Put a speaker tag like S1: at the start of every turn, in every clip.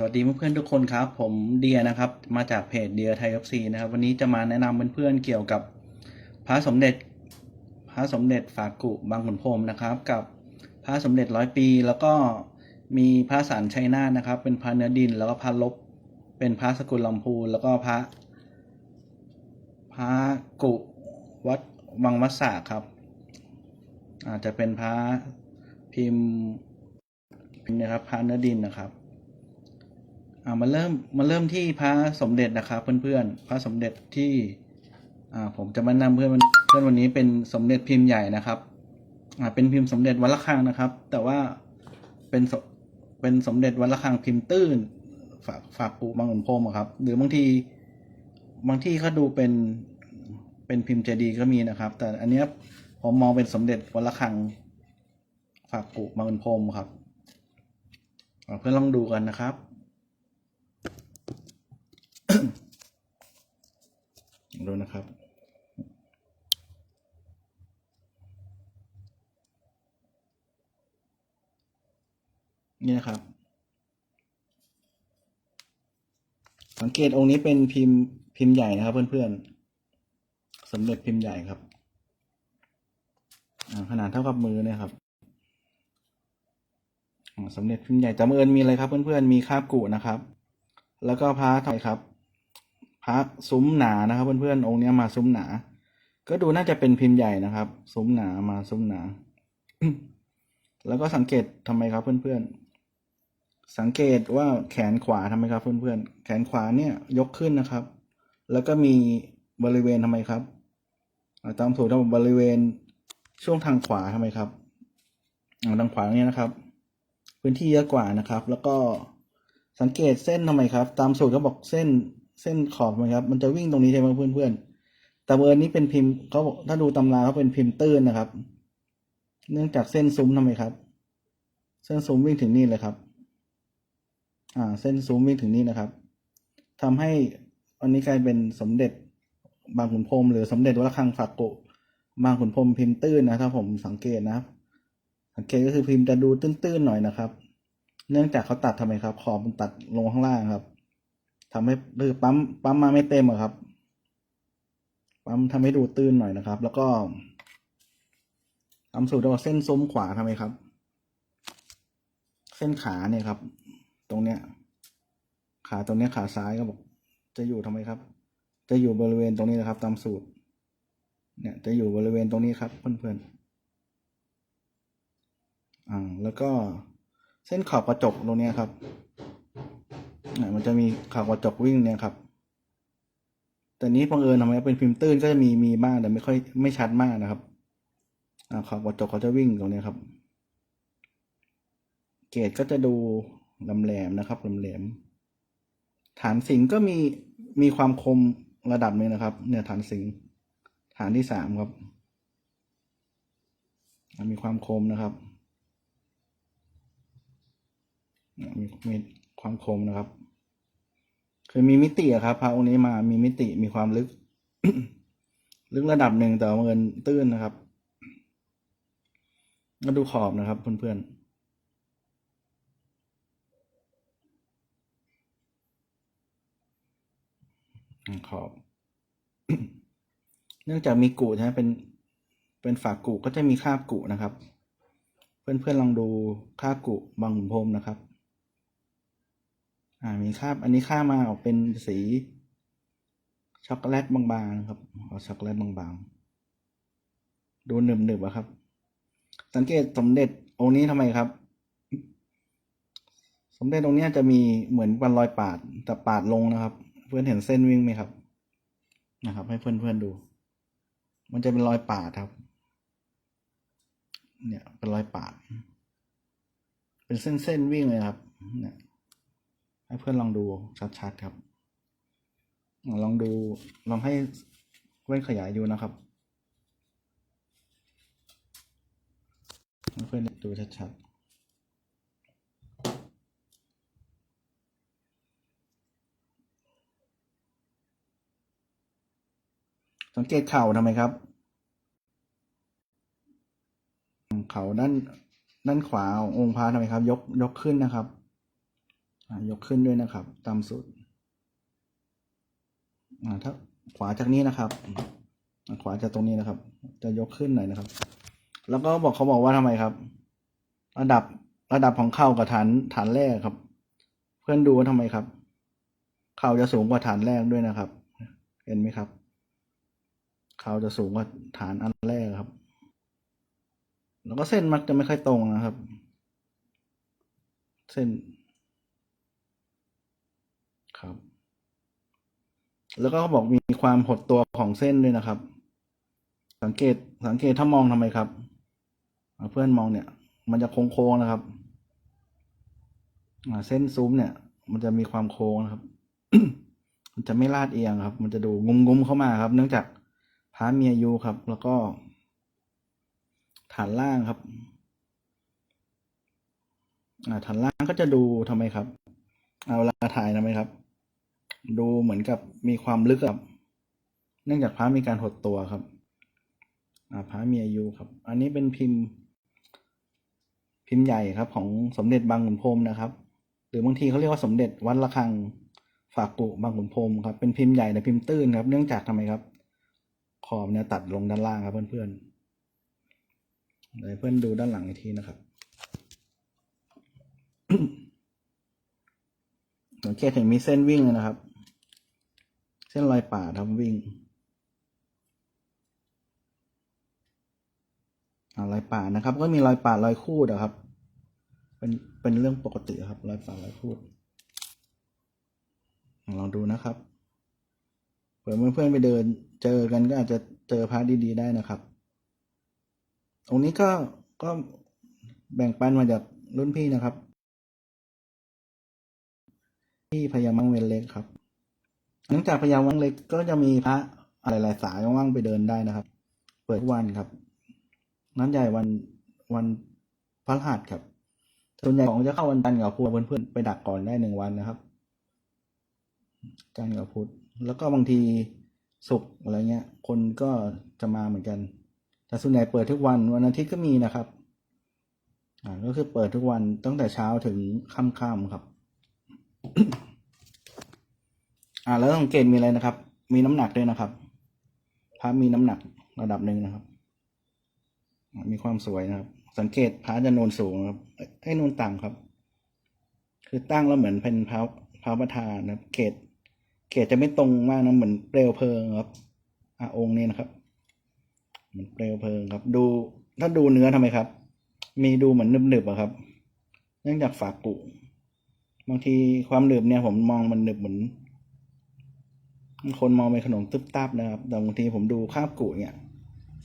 S1: สวัสดีเพื่อนๆทุกคนครับ ผมเดียนะครับ มาจากเพจเดียไทยเอฟซีนะครับ วันนี้จะมาแนะนำเพื่อนๆเกี่ยวกับพระสมเด็จพระสมเด็จฝากกุบางขุนพรมนะครับ กับพระสมเด็จร้อยปี แล้วก็มีพระสันชัยนาทนะครับ เป็นพระเนื้อดิน แล้วก็พระลบ เป็นพระสกุลลำพูนแล้วก็พระพระกุวัดวังมัสสะครับ อาจจะเป็นพระพิมพ์พิมพ์นะครับพระเนื้อดินนะครับามาเริ่มมาเริ่มที่พระสมเด็จนะครับเพื่อนๆพระสมเด็จที่ผมจะมานำเพื่อนเพื่อนวันนี้เป็นสมเด็จพิมพ์ใหญ่นะครับเป็นพิมพ์สมเด็จวัดระฆังนะครับ แต่ว่าเป็นเป็นสมเด็จวัดระฆังพิมพ์ตื้นฝากฝากปูบางขุนพรมครับ หรือบางทีบางที่เขาดูเป็นเป็นพิมพ์เจดีย์ก็มีนะครับ แต่อันนี้ ผมมองเป็นสมเด็จวัดระฆังฝากปูบางขุนพรมครับ เพื่อนลองดูกันนะครับดูนะครับนี่นะครับ สังเกตองค์นี้เป็นพิมพ์พิมพ์ใหญ่นะครับเพื่อนๆสมเด็จพิมพ์ใหญ่ครับ ขนาดเท่ากับมือเนี่ยครับอ่าสมเด็จพิมพ์ใหญ่แต่เมื่อเอิญมีอะไรครับเพื่อนๆมีคาบกุนะครับ แล้วก็พระไทยครับ พระซุ้มหนานะครับ เพื่อนๆองค์นี้มาซุ้มหนา ก็ดูน่าจะเป็นพิมพ์ใหญ่นะครับ ซุ้มหนามาซุ้มหนา แล้วก็สังเกตทำไมครับเพื่อนๆสังเกตว่าแขนขวาทำไมครับ เพื่อนๆแขนขวาเนี่ยยกขึ้นนะครับ แล้วก็มีบริเวณทำไมครับตามถูกทางบริเวณ ช่วงทางขวาทำไมครับทางขวาเนี่ยนะครับ พื้นที่เยอะกว่านะครับ แล้วก็สังเกตเส้นทำไมครับ ตามสูตรเขาบอกเส้นเส้นขอบนะครับ มันจะวิ่งตรงนี้ใช่ไหมเพื่อนๆแต่เบอร์นี้เป็นพิมพ์เขาบอกถ้าดูตำราเขาเป็นพิมพ์ตื้นนะครับ เนื่องจากเส้นซุ้มทำไมครับ เส้นซุ้มวิ่งถึงนี่เลยครับ อ่า เส้นซุ้มวิ่งถึงนี่นะครับทำให้อันนี้กลายเป็นสมเด็จบางขุนพรมหรือสมเด็จวัดระฆังฝากโกะ บางขุนพรมพิมพ์ตื้นนะถ้าผมสังเกตนะครับ สังเกตก็คือพิมพ์จะดูตื้นๆหน่อยนะครับ เนื่องจากเขาตัดทำไมครับ ขอบมันตัดลงข้างล่างครับทำให้คือปั๊มปั๊มมาไม่เต็มอะครับ ปั๊มทำให้ดูตื้นหน่อยนะครับ แล้วก็ตาสูตรเราเส้นซุ้มขวาทำไมครับ เส้นขาเนี่ยครับ ตรงเนี้ย ขาตรงเนี้ยขาซ้ายก็บอกจะอยู่ทำไมครับ จะอยู่บริเวณตรงนี้นะครับ ตามสูตร เนี่ยจะอยู่บริเวณตรงนี้ครับเพื่อนๆอ่าแล้วก็เส้นขอบกระจกตรงนี้ครับเนี่ยมันจะมีขอบกระจกวิ่งเนี่ยครับ แต่นี้บังเอิญทำไมเป็นพิมพ์ตื้นก็จะมีมีบ้างแต่ไม่ค่อยไม่ชัดมากนะครับอ่าขอบกระจกเขาจะวิ่งตรงนี้ครับ เกรดก็จะดูลำแหลมนะครับลำแหลมฐานสิงก็มีมีความคมระดับหนึงนะครับ เนี่ยฐานสิง ฐานที่สามครับ มีความคมนะครับ มีมีความคมนะครับ คือมีมิติครับพระองค์นี้มามีมิติมีความลึก ลึกระดับหนึ่งแต่เงินตื้นนะครับก็ดูขอบนะครับเพื่อนๆขอบ เนื่องจากมีกุใช่ไหมเป็นเป็นฝากกุก็จะมีคาบกุนะครับ เพื่อนๆลองดูคาบกุบางขุนพรมนะครับอ่ามีคาบอันนี้ค่ามาออกเป็นสี ช็อกโกแลตบางๆครับเอาช็อกโกแลตบางๆ ดูหนึบๆอะครับ สังเกตสมเด็จองค์นี้ทำไมครับ สมเด็จองค์นี้จะมีเหมือนวันรอยปาดแต่ปาดลงนะครับ เพื่อนเห็นเส้นวิ่งไหมครับ นะครับ ให้เพื่อนๆดู มันจะเป็นรอยปาดครับ เนี่ยเป็นรอยปาด เป็นเส้นๆวิ่งเลยครับ เนี่ยให้เพื่อนลองดูชัดๆครับ ลองดูลองให้เพื่อนขยายดูนะครับให้เพื่อนดูชัดๆ สังเกตเข่าทำไมครับ เข่าด้านด้านขวาขององค์พระทำไมครับ ยกยกขึ้นนะครับยกขึ้นด้วยนะครับ ตามสุดถ้าขวาจากนี้นะครับ ขวาจากตรงนี้นะครับ จะยกขึ้นหน่อยนะครับ แล้วก็บอกเขาบอกว่าทำไมครับ ระดับระดับของเข่ากับฐานฐานแรกครับ เพื่อนดูว่าทำไมครับ เข่าจะสูงกว่าฐานแรกด้วยนะครับ เห็นไหมครับ เขาจะสูงกว่าฐานอันแรกครับ แล้วก็เส้นมักจะไม่ค่อยตรงนะครับ เส้น ครับ แล้วก็เขาบอกมีความหดตัวของเส้นด้วยนะครับ สังเกตสังเกตถ้ามองทำไมครับ เพื่อนมองเนี่ย มันจะโค้งๆนะครับเส้นซุ้มเนี่ย มันจะมีความโค้งนะครับ มันจะไม่ลาดเอียงครับ มันจะดูงุ้มๆเข้ามาครับ เนื่องจาก พระมีอายุครับ แล้วก็ ฐานล่างครับฐานล่างก็จะดูทำไมครับ เอาเวลาถ่ายทำไมครับ ดูเหมือนกับมีความลึกครับ เนื่องจากพระมีการหดตัวครับอ่าพระมีอายุครับ อันนี้เป็นพิมพ์ พิมพ์ใหญ่ครับ ของสมเด็จบางขุนพรมนะครับ หรือบางทีเขาเรียกว่าสมเด็จวัดระฆังฝากกุบางขุนพรมครับ เป็นพิมพ์ใหญ่แต่พิมพ์ตื้นครับ เนื่องจากทำไมครับ ขอบเนี่ยตัดลงด้านล่างครับเพื่อนๆเดี๋ยวเพื่อนดูด้านหลังอีกทีนะครับ สังเกตเห็นมีเส้นวิ่งเลยนะครับ เส้นรอยป่าทำวิ่งอรอยป่านะครับ ก็มีรอยป่ารอยคูดอะครับ เป็นเป็นเรื่องปกติครับรอยป่ารอยคูดลองดูนะครับ ผื่อเพื่อนๆไปเดินเจอกันก็อาจจะเจอพระดีๆได้นะครับ ตรงนี้ก็ก็แบ่งปันมาจากรุ่นพี่นะครับ ที่พญามังเวนเล็กครับเนื่องจากพญามังเล็กก็จะมีพระอะไรหลายสายว่างไปเดินได้นะครับ เปิดทุกวันครับนั้นใหญ่วันวันพระหัสครับ ส่วนใหญ่ของจะเข้าวันจันทร์กับพุธเพื่อนๆไปดักก่อนได้หนึ่งวันนะครับ จันทร์กับพุธแล้วก็บางทีศุกร์อะไรเงี้ย คนก็จะมาเหมือนกัน แต่ส่วนใหญ่เปิดทุกวันวันอาทิตย์ก็มีนะครับ อ่าก็คือเปิดทุกวันตั้งแต่เช้าถึงค่ำๆครับ อ่าแล้วสังเกตมีอะไรนะครับ มีน้ำหนักด้วยนะครับพระมีน้ำหนักระดับหนึ่งนะครับ มีความสวยนะครับ สังเกตพระจะโนนสูงครับเอ้ยให้โนนต่ำครับ คือตั้งแล้วเหมือนเป็นพระพระประธานนะครับ เกต เกตจะไม่ตรงมากนะเหมือนเปลวเพลิงครับอ่าองค์นี้นะครับ เหมือนเปลวเพลิงครับ ดูถ้าดูเนื้อทำไมครับ มีดูเหมือนหนึบๆอะครับ เนื่องจากฝากุบางทีความหนึบเนี่ย ผมมองมันหนึบเหมือนคนมองเป็นขนมตึ๊บตับนะครับ แต่บางทีผมดูคาบกุเนี่ย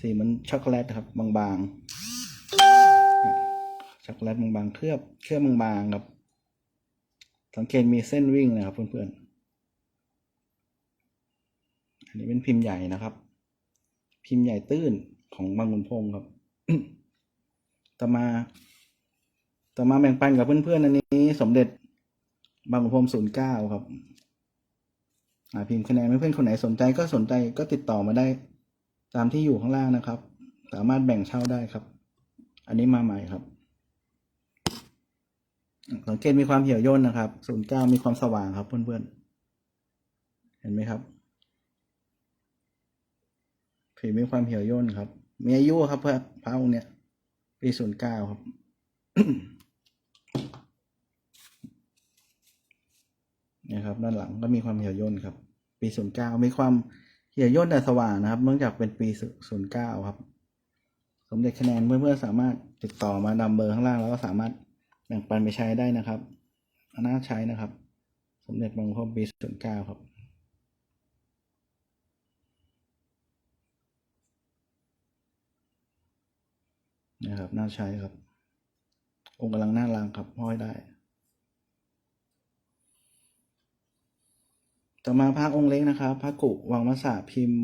S1: สีมันช็อกโกแลตครับ บางๆช็อกโกแลตบางๆเคลือบเคลือบบางๆครับ สังเกตมีเส้นวิ่งนะครับเพื่อนๆ อันนี้เป็นพิมพ์ใหญ่นะครับ พิมพ์ใหญ่ตื้นของบางขุนพรหมครับต่อมา ต่อมาแบ่งปันกับเพื่อนๆอันนี้สมเด็จบางขุนพรหมศูนย์เก้าครับอ่าพิมพ์คะแนนเพื่อนๆคนไหนสนใจก็สนใจก็ติดต่อมาได้ ตามที่อยู่ข้างล่างนะครับ สามารถแบ่งเช่าได้ครับ อันนี้มาใหม่ครับสังเกตมีความเหี่ยวย่นนะครับ ศูนย์เก้ามีความสว่างครับเพื่อนๆ เห็นไหมครับ ผีมีความเหี่ยวย่นครับ มีอายุครับเพระพระองค์เนี้ยปีศูนย์เก้าครับนี่ยครับ ด้านหลังก็มีความเหี่ยวย่นครับ ปีศูนย์เก้ามีความเหี่ยวย่นแต่สว่างนะครับ เนื่องจากเป็นปีศูนย์เก้าครับ สมเด็จคะแนนเพื่อนๆสามารถติดต่อมาดำเบอร์ข้างล่างแล้วก็สามารถแบ่งปันไปใช้ได้นะครับน่าใช้นะครับ สมเด็จบางพรมปีศูนย์เก้าครับ นะครับ น่าใช้ครับ องค์กำลังน่ารังครับห้อยได้ ต่อมาพระองค์เล็กนะครับพระกุวังมัสสะพิมพ์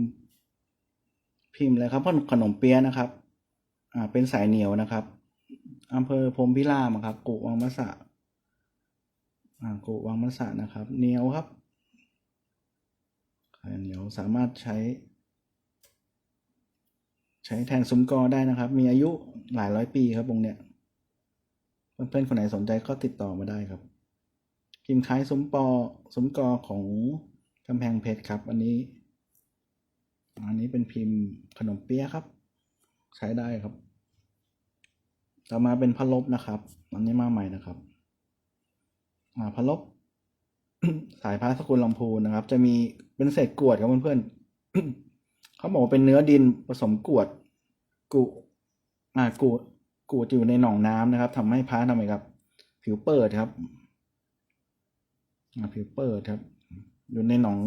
S1: พิมพ์เลยครับขนมเปี๊ยะนะครับอ่าเป็นสายเหนียวนะครับอำเภอพรมพิรามครับ กุวังมัสสะอ่ากุวังมัสสะนะครับเหนียวครับเหนียวสามารถใช้ ใช้แทนซุ้มกอได้นะครับ มีอายุหลายร้อยปีครับองเนี้ยเพื่อนๆคนไหนสนใจก็ติดต่อมาได้ครับพิมพ์คล้ายซุ้มปอซุ้มกอของกำแพงเพชรครับอันนี้ อันนี้เป็นพิมพ์ขนมเปี๊ยะครับ ใช้ได้ครับ ต่อมาเป็นพะลบนะครับ อันนี้มาใหม่นะครับอ่าพะลบสายพระสกุลลำพูนนะครับ จะมีเป็นเศษกรวดครับเพื่อนๆ เขาบอกว่าเป็นเนื้อดินผสมกรวดกุอ่ากรวดกรวดอยู่ในหนองน้ำนะครับทำให้พระทำไมครับ ผิวเปิดครับผิวเปิดครับ อยู่ในหนอง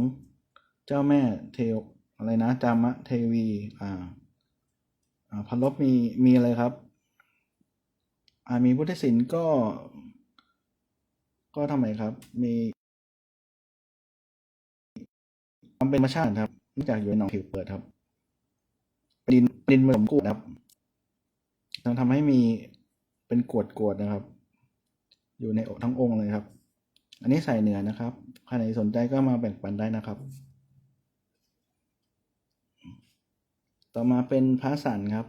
S1: เจ้าแม่เทวอะไรนะจามะเทวี อ่า อ่าพระลบมีมีอะไรครับ อ่ามีพุทธศิลป์ก็ ก็ทำไมครับ มีความเป็นธรรมชาติครับ เนื่องจากอยู่ในหนองผิวเปิดครับดินดินเหมือนกรวดครับทำให้มีเป็นกรวดกรวดนะครับ อยู่ในอกทั้งองค์เลยครับ อันนี้ใส่เหนือนะครับใครสนใจก็มาแบ่งปันได้นะครับ ต่อมาเป็นพระสันครับ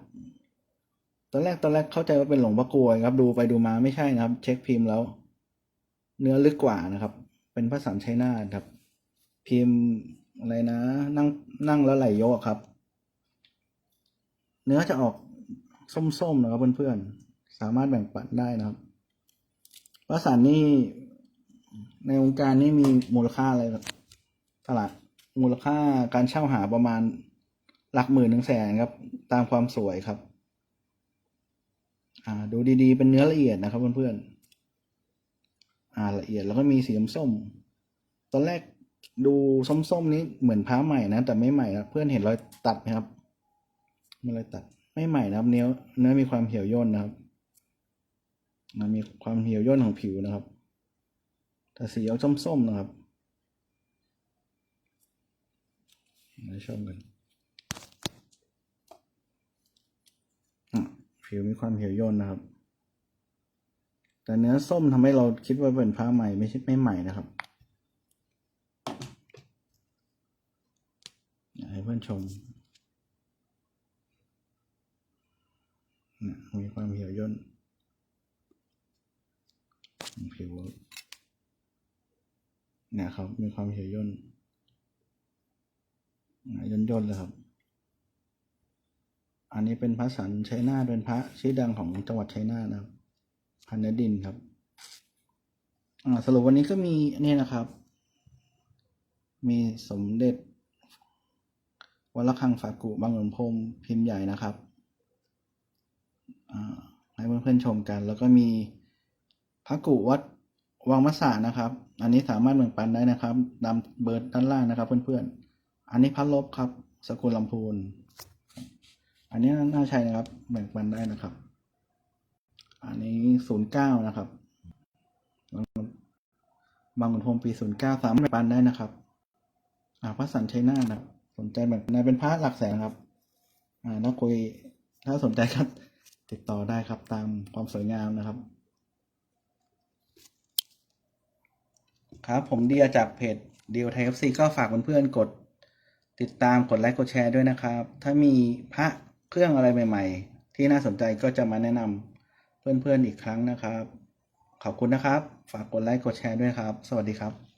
S1: ตอนแรกตอนแรกเข้าใจว่าเป็นหลวงพ่อกลวยครับ ดูไปดูมาไม่ใช่นะครับ เช็คพิมพ์แล้ว เนื้อลึกกว่านะครับ เป็นพระสันชัยนาครับ พิมพ์ อะไรนะ นั่งนั่งแล้วไหลยกครับ เนื้อจะออกส้มๆนะครับเพื่อนๆ สามารถแบ่งปันได้นะครับพระสันนี่ในวงการนี่มีมูลค่าอะไรครับตลาดมูลค่าการเช่าหาประมาณหลักหมื่นถึงแสนครับ ตามความสวยครับ อ่า ดูดีๆ เป็นเนื้อละเอียดนะครับเพื่อนๆอ่าละเอียดแล้วก็มีสีส้มตอนแรก ดูส้มๆนี้เหมือนพ้าใหม่นะ แต่ไม่ใหม่นะเพื่อนเห็นรอยตัดไหมครับมีรอยตัดไม่ใหม่นะครับ เนื้อเนื้อมีความเหี่ยวย่นนะครับอ่ามีความเหี่ยวย่นของผิวนะครับแต่สีออกส้มๆนะครับมาชมกันอะผิวมีความเหี่ยวย่นนะครับ แต่เนื้อส้มทำให้เราคิดว่าเป็นผ้าใหม่ไม่ใช่ไม่ใหม่นะครับอยากให้เพื่อน ชมเนี่ยมีความเหี่ยวย่นผิวเนี่ยครับ มีความเหี่ยวย่นอ่ย่นย่นเลยครับ อันนี้เป็นพระสันชัยนาเป็นพระชื่อดังของจังหวัดชัยนานะครับพันนดินครับสรุปวันนี้ก็มีนี่นะครับ มีสมเด็จ วัดระฆังฝากุบางหลวงพรมพิมพ์ใหญ่นะครับให้เพื่อนๆชมกัน แล้วก็มีพระกุวัดวังมะสานะครับ อันนี้สามารถแบ่งปันได้นะครับตามเบอร์ด้านล่างนะครับ เพื่อนๆ อันนี้พระลบครับ สกุลลำพูน อันนี้น่าใช่นะครับ แบ่งปันได้นะครับ อันนี้ศูนย์เก้านะครับ บางขุนพรมปีศูนย์เก้าสามารถแบ่งปันได้นะครับ อ่าพระสันชัยนานะครับ สนใจแบ่งปันได้เป็นพระหลักแสนครับ อ่าถ้าคุยถ้าสนใจก็ติดต่อได้ครับตามความสวยงามนะครับ ครับ ผมเดียจากเพจเดียวไทยเอฟซีก็ฝากเพื่อนๆกด ติดตามกดไลค์กดแชร์ด้วยนะครับ ถ้ามีพระเครื่องอะไรใหม่ ๆ ที่น่าสนใจก็จะมาแนะนำเพื่อนๆอีกครั้งนะครับ ขอบคุณนะครับ ฝากกดไลค์กดแชร์ด้วยครับ สวัสดีครับ